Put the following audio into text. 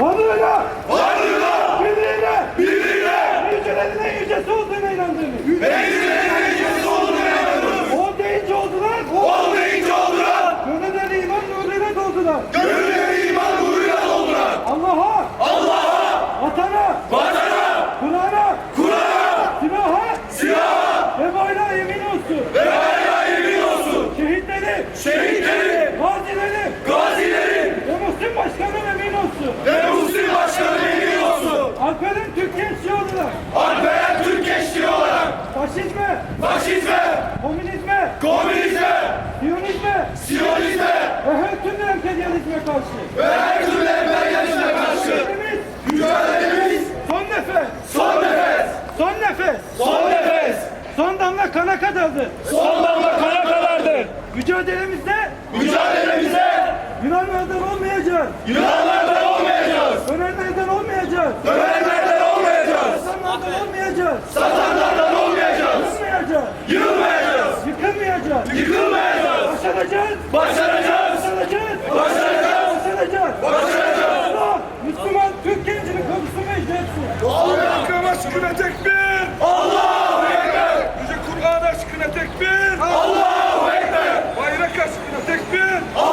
Varlığına, varlığına, birliğine, birliğine, yücelerinin en yücesi olduğuna inandığını. meclislerin yücesi olduğuna inanırım. O deyince oldular, Ol deyince oldular, gönülleri iman nuruyla doldular. gönülleri iman nuruyla doldular. Allah'a, Allah'a, vatana, vatana, Kur'an'a, Kur'an'a, silaha silaha ve bayrağa yemin olsun. ve bayrağa yemin olsun. Şehitleri, Şehitlerin, gazileri komünizme, komünizme, siyonizme! Siyonizme! Ve her türlü emperyalizme karşı. Ve her türlü emperyalizme karşı. Mücadelemiz son nefes, son nefes, son nefes, son nefes, son damla kana kadardır. son damla kana kadardır. Mücadelemizde Mücadelemize Yunanlardan olmayacağız, Yunanlardan Başaracağız! Başaracağız! Başaracağız! Başaracağız! Başaracağız! Başaracağız! Allah! Müslüman Türk gencinin kokusu meclisi! Allah! Kur'an aşkına tekbir! Allah! Ekber! Yüce Kur'an aşkına tekbir! Allah! Ekber! Bayrak aşkına tekbir! Allah!